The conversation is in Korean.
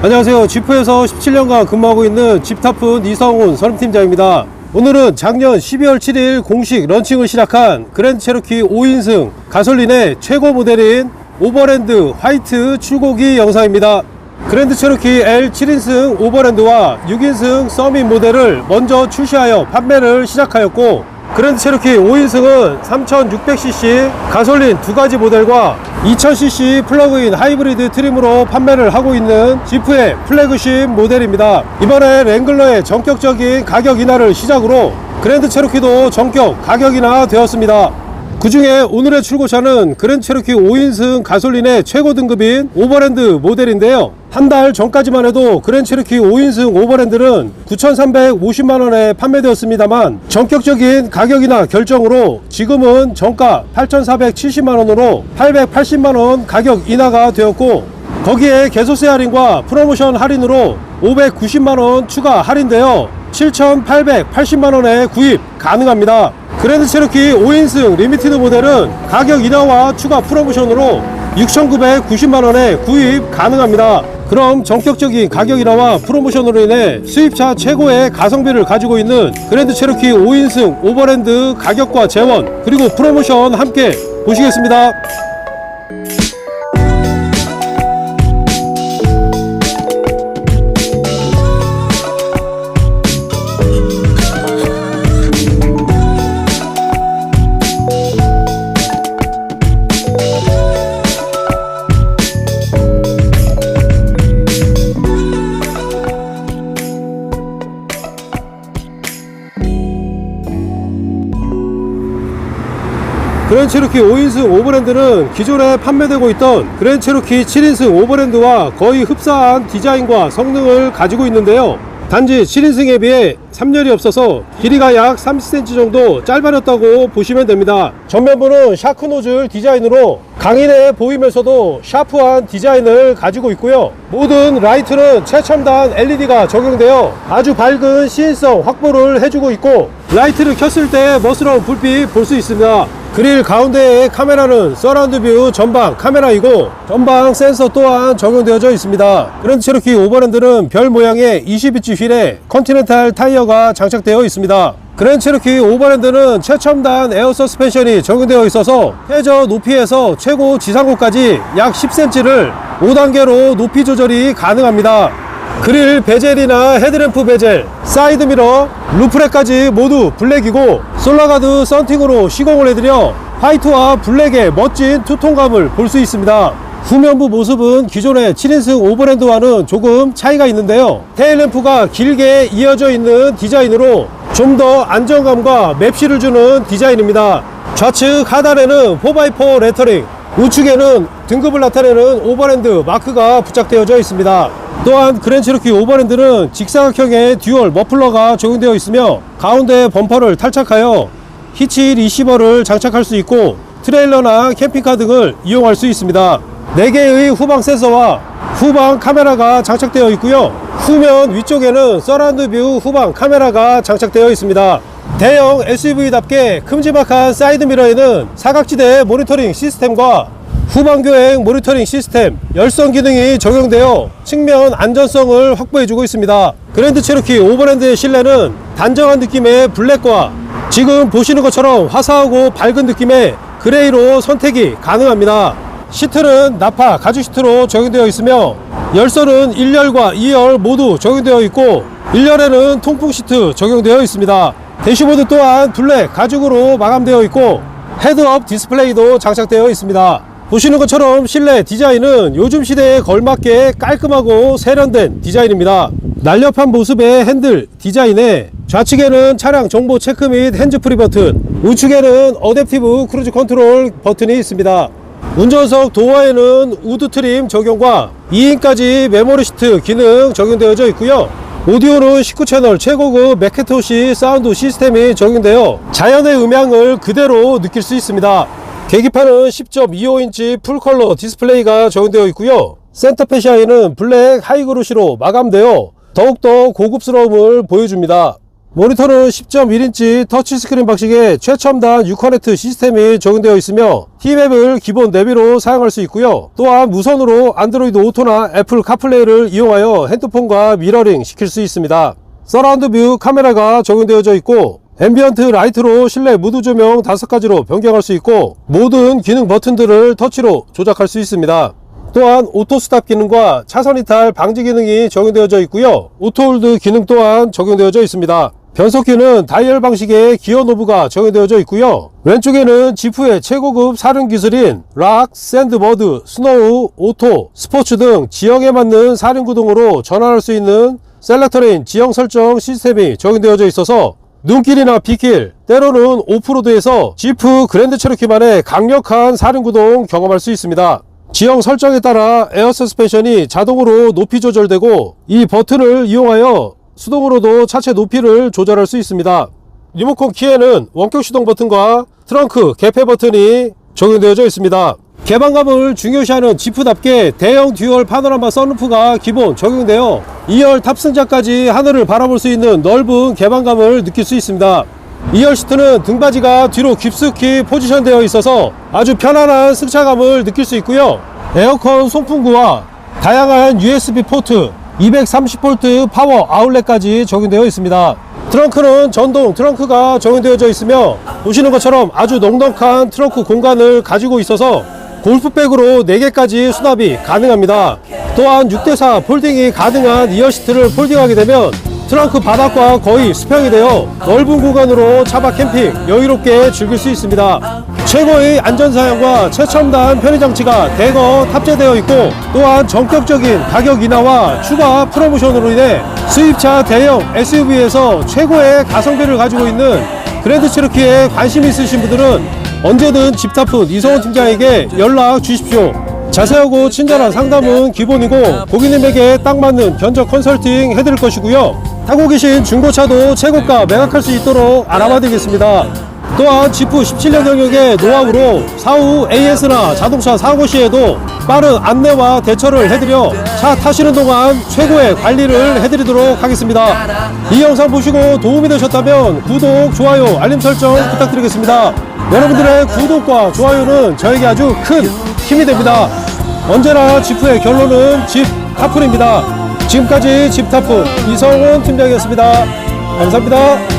안녕하세요. 지프에서 17년간 근무하고 있는 집타푼 이성훈 선임팀장입니다. 오늘은 작년 12월 7일 공식 런칭을 시작한 그랜드 체로키 5인승 가솔린의 최고 모델인 오버랜드 화이트 출고기 영상입니다. 그랜드 체로키 L 7인승 오버랜드와 6인승 서밋 모델을 먼저 출시하여 판매를 시작하였고 그랜드 체로키 5인승은 3600cc 가솔린 두 가지 모델과 2000cc 플러그인 하이브리드 트림으로 판매를 하고 있는 지프의 플래그십 모델입니다. 이번에 랭글러의 전격적인 가격 인하를 시작으로 그랜드 체로키도 전격 가격 인하 되었습니다. 그 중에 오늘의 출고차는 그랜드 체로키 5인승 가솔린의 최고 등급인 오버랜드 모델인데요. 한 달 전까지만 해도 그랜드 체로키 5인승 오버랜드는 9,350만원에 판매되었습니다만 전격적인 가격이나 결정으로 지금은 정가 8,470만원으로 880만원 가격 인하가 되었고 거기에 개소세 할인과 프로모션 할인으로 590만원 추가 할인되어 7,880만원에 구입 가능합니다. 그랜드 체로키 5인승 리미티드 모델은 가격 인하와 추가 프로모션으로 6,990만원에 구입 가능합니다. 그럼 전격적인 가격 인하와 프로모션으로 인해 수입차 최고의 가성비를 가지고 있는 그랜드 체로키 5인승 오버랜드 가격과 재원 그리고 프로모션 함께 보시겠습니다. 그랜 체로키 5인승 오버랜드는 기존에 판매되고 있던 그랜 체로키 7인승 오버랜드와 거의 흡사한 디자인과 성능을 가지고 있는데요. 단지 7인승에 비해 3열이 없어서 길이가 약 30cm 정도 짧아졌다고 보시면 됩니다. 전면부는 샤크 노즐 디자인으로 강인해 보이면서도 샤프한 디자인을 가지고 있고요. 모든 라이트는 최첨단 LED가 적용되어 아주 밝은 시인성 확보를 해주고 있고 라이트를 켰을 때 멋스러운 불빛 볼 수 있습니다. 그릴 가운데의 카메라는 서라운드 뷰 전방 카메라이고 전방 센서 또한 적용되어져 있습니다. 그랜드 체로키 오버랜드는 별 모양의 20인치 휠에 컨티넨탈 타이어가 장착되어 있습니다. 그랜드 체로키 오버랜드는 최첨단 에어 서스펜션이 적용되어 있어서 최저 높이에서 최고 지상고까지 약 10cm를 5단계로 높이 조절이 가능합니다. 그릴 베젤이나 헤드램프 베젤, 사이드미러, 루프렉까지 모두 블랙이고 솔라가드 썬팅으로 시공을 해드려 화이트와 블랙의 멋진 투톤감을 볼 수 있습니다. 후면부 모습은 기존의 7인승 오버랜드와는 조금 차이가 있는데요. 테일램프가 길게 이어져 있는 디자인으로 좀 더 안정감과 맵시를 주는 디자인입니다. 좌측 하단에는 4x4 레터링, 우측에는 등급을 나타내는 오버랜드 마크가 부착되어져 있습니다. 또한 그랜체로키 오버랜드는 직사각형의 듀얼 머플러가 적용되어 있으며 가운데 범퍼를 탈착하여 히치 리시버를 장착할 수 있고 트레일러나 캠핑카 등을 이용할 수 있습니다. 4개의 후방 센서와 후방 카메라가 장착되어 있고요. 후면 위쪽에는 서라운드 뷰 후방 카메라가 장착되어 있습니다. 대형 SUV답게 큼지막한 사이드미러에는 사각지대 모니터링 시스템과 후방교행 모니터링 시스템, 열선 기능이 적용되어 측면 안전성을 확보해주고 있습니다. 그랜드 체로키 오버랜드의 실내는 단정한 느낌의 블랙과 지금 보시는 것처럼 화사하고 밝은 느낌의 그레이로 선택이 가능합니다. 시트는 나파 가죽 시트로 적용되어 있으며 열선은 1열과 2열 모두 적용되어 있고 1열에는 통풍 시트 적용되어 있습니다. 대시보드 또한 블랙 가죽으로 마감되어 있고 헤드업 디스플레이도 장착되어 있습니다. 보시는 것처럼 실내 디자인은 요즘 시대에 걸맞게 깔끔하고 세련된 디자인입니다. 날렵한 모습의 핸들 디자인에 좌측에는 차량 정보 체크 및 핸즈프리 버튼, 우측에는 어댑티브 크루즈 컨트롤 버튼이 있습니다. 운전석 도어에는 우드 트림 적용과 2인까지 메모리 시트 기능 적용되어져 있고요. 오디오는 19채널 최고급 맥케토시 사운드 시스템이 적용되어 자연의 음향을 그대로 느낄 수 있습니다. 계기판은 10.25인치 풀컬러 디스플레이가 적용되어 있고요. 센터페 샤이는 블랙 하이그루시로 마감되어 더욱더 고급스러움을 보여줍니다. 모니터는 10.1인치 터치스크린 방식의 최첨단 6커넥트 시스템이 적용되어 있으며 T맵을 기본 내비로 사용할 수 있고요. 또한 무선으로 안드로이드 오토나 애플 카플레이를 이용하여 핸드폰과 미러링 시킬 수 있습니다. 서라운드 뷰 카메라가 적용되어져 있고 앰비언트 라이트로 실내 무드 조명 5가지로 변경할 수 있고 모든 기능 버튼들을 터치로 조작할 수 있습니다. 또한 오토 스탑 기능과 차선 이탈 방지 기능이 적용되어져 있고요. 오토 홀드 기능 또한 적용되어져 있습니다. 변속기는 다이얼 방식의 기어 노브가 적용되어져 있고요. 왼쪽에는 지프의 최고급 사륜 기술인 락, 샌드버드, 스노우, 오토, 스포츠 등 지형에 맞는 사륜 구동으로 전환할 수 있는 셀렉터레인 지형 설정 시스템이 적용되어져 있어서 눈길이나 빗길, 때로는 오프로드에서 지프 그랜드 체로키만의 강력한 사륜 구동 경험할 수 있습니다. 지형 설정에 따라 에어 서스펜션이 자동으로 높이 조절되고 이 버튼을 이용하여 수동으로도 차체 높이를 조절할 수 있습니다. 리모컨 키에는 원격 시동 버튼과 트렁크 개폐 버튼이 적용되어져 있습니다. 개방감을 중요시하는 지프답게 대형 듀얼 파노라마 선루프가 기본 적용되어 2열 탑승자까지 하늘을 바라볼 수 있는 넓은 개방감을 느낄 수 있습니다. 2열 시트는 등받이가 뒤로 깊숙이 포지션되어 있어서 아주 편안한 승차감을 느낄 수 있고요. 에어컨 송풍구와 다양한 USB 포트, 230V 파워 아울렛까지 적용되어 있습니다. 트렁크는 전동 트렁크가 적용되어져 있으며 보시는 것처럼 아주 넉넉한 트렁크 공간을 가지고 있어서 골프백으로 4개까지 수납이 가능합니다. 또한 6대4 폴딩이 가능한 2열 시트를 폴딩하게 되면 트렁크 바닥과 거의 수평이 되어 넓은 공간으로 차박 캠핑 여유롭게 즐길 수 있습니다. 최고의 안전사양과 최첨단 편의장치가 대거 탑재되어 있고 또한 전격적인 가격 인하와 추가 프로모션으로 인해 수입차 대형 SUV에서 최고의 가성비를 가지고 있는 그랜드 체르키에 관심 있으신 분들은 언제든 집타푼 이성훈 팀장에게 연락 주십시오. 자세하고 친절한 상담은 기본이고 고객님에게 딱 맞는 견적 컨설팅 해드릴 것이고요. 타고 계신 중고차도 최고가 매각할 수 있도록 알아봐 드리겠습니다. 또한 지프 17년 경력의 노하우로 사후 AS나 자동차 사고 시에도 빠른 안내와 대처를 해드려 차 타시는 동안 최고의 관리를 해드리도록 하겠습니다. 이 영상 보시고 도움이 되셨다면 구독, 좋아요, 알림 설정 부탁드리겠습니다. 여러분들의 구독과 좋아요는 저에게 아주 큰 힘이 됩니다. 언제나 지프의 결론은 집 타풀입니다. 지금까지 집타풀 이성훈 팀장이었습니다. 감사합니다.